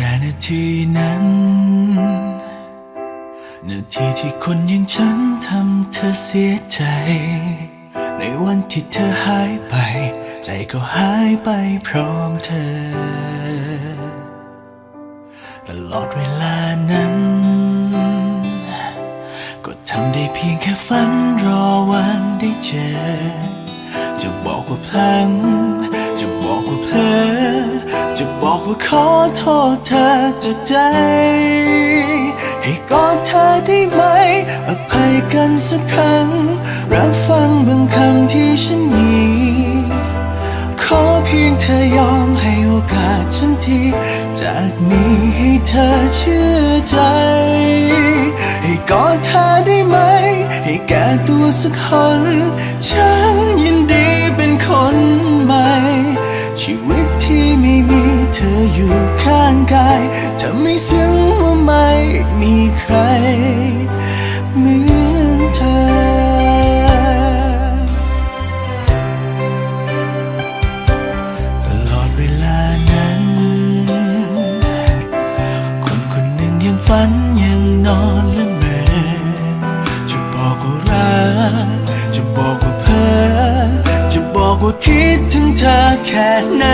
แต่นาทีนั้น นาทีที่คนอย่างฉันทำเธอเสียใจ ในวันที่เธอหายไป ใจก็หายไปพร้อมเธอ ตลอดเวลานั้น ก็ทำได้เพียงแค่ฝันรอวันได้เจอ จะบอกว่าพลัง บอกว่าขอโทษเธอจากใจ ให้กอดเธอได้ไหม อภัยกันสักครั้ง รับฟังบางคำที่ฉันมีขอเพียงเธอยอมให้โอกาสฉันที จากนี้ให้เธอเชื่อใจ ให้กอดเธอได้ไหม ให้แก้ตัวสักคน ฉันยินดีเป็นคนใหม่ ชีวิตที่ไม่มี อยู่ข้างกายทำให้ซึ้งว่าไม่มีใครเหมือนเธอตลอดเวลานั้นคนคนหนึ่งยังฝันยังนอนและเมื่อจะบอกว่ารักจะบอกว่าเพ้อจะบอกว่าคิดถึงเธอแค่ไหน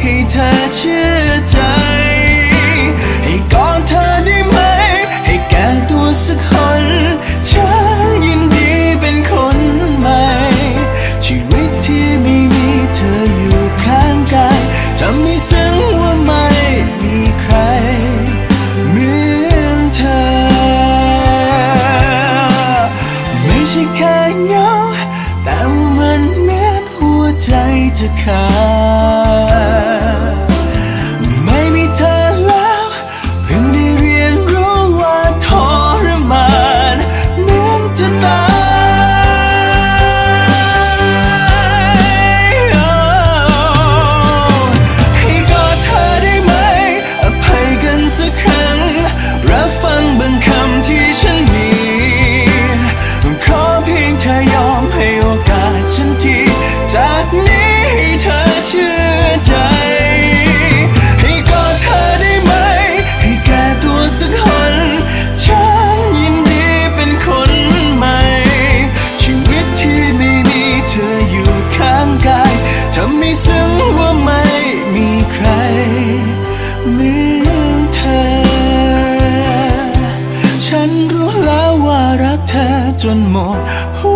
ให้เธอเชื่อใจ ให้กอดเธอได้ไหม ให้แก้ตัวสักคนฉันยินดีเป็นคนใหม่ ชีวิตที่ไม่มีเธออยู่ข้างกายทำให้ซึ้งว่าไม่มีใครเหมือนเธอ ไม่ใช่แค่เงาแต่มันเหมือนหัวใจจะขาด กเธอจนหมดหัว